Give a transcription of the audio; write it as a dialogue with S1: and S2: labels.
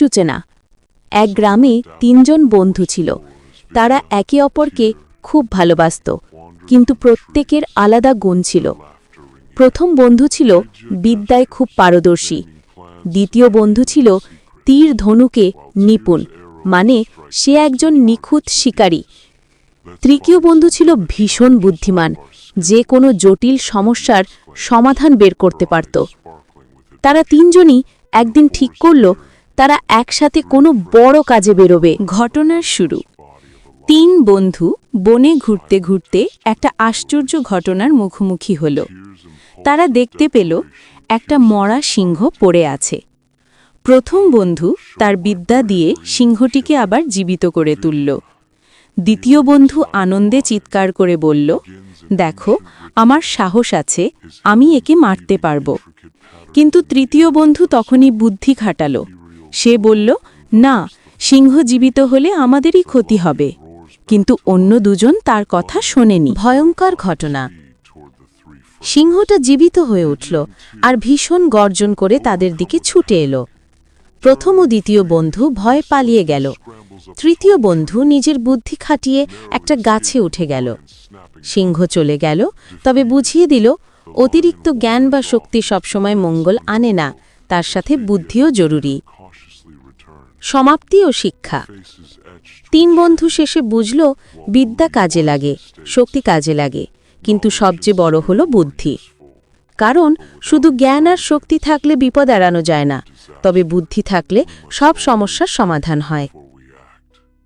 S1: সূচনা। এক গ্রামে তিনজন বন্ধু ছিল। তারা একে অপরকে খুব ভালোবাসত, কিন্তু প্রত্যেকের আলাদা গুণ ছিল। প্রথম বন্ধু ছিল বিদ্যায় খুব পারদর্শী। দ্বিতীয় বন্ধু ছিল তীর ধনুকে নিপুণ মানে সে একজন নিখুঁত শিকারী। তৃতীয় বন্ধু ছিল ভীষণ বুদ্ধিমান, যে কোনো জটিল সমস্যার সমাধান বের করতে পারত। তারা তিনজনই একদিন ঠিক করল তারা একসাথে কোনো বড় কাজে বেরোবে। ঘটনার শুরু। তিন বন্ধু বনে ঘুরতে ঘুরতে একটা আশ্চর্য ঘটনার মুখোমুখি হল। তারা দেখতে পেল একটা মরা সিংহ পড়ে আছে। প্রথম বন্ধু তার বিদ্যা দিয়ে সিংহটিকে আবার জীবিত করে তুলল। দ্বিতীয় বন্ধু আনন্দে চিৎকার করে বলল, দেখো, আমার সাহস আছে, আমি একে মারতে পারব। কিন্তু তৃতীয় বন্ধু তখনই বুদ্ধি খাটাল। সে বলল, না, সিংহ জীবিত হলে আমাদেরই ক্ষতি হবে। কিন্তু অন্য দুজন তার কথা শোনেনি। ভয়ঙ্কর ঘটনা। সিংহটা জীবিত হয়ে উঠল আর ভীষণ গর্জন করে তাদের দিকে ছুটে এলো। প্রথম ও দ্বিতীয় বন্ধু ভয় পালিয়ে গেল। তৃতীয় বন্ধু নিজের বুদ্ধি খাটিয়ে একটা গাছে উঠে গেল। সিংহ চলে গেল, তবে বুঝিয়ে দিল, অতিরিক্ত জ্ঞান বা শক্তি সবসময় মঙ্গল আনে না, তার সাথে বুদ্ধিও জরুরি। সমাপ্তি ও শিক্ষা। তিন বন্ধু শেষে বুঝল, বিদ্যা কাজে লাগে, শক্তি কাজে লাগে, কিন্তু সবচেয়ে বড় হলো বুদ্ধি। কারণ, শুধু জ্ঞান আর শক্তি থাকলে বিপদ এড়ানো যায় না, তবে বুদ্ধি থাকলে সব সমস্যার সমাধান হয়।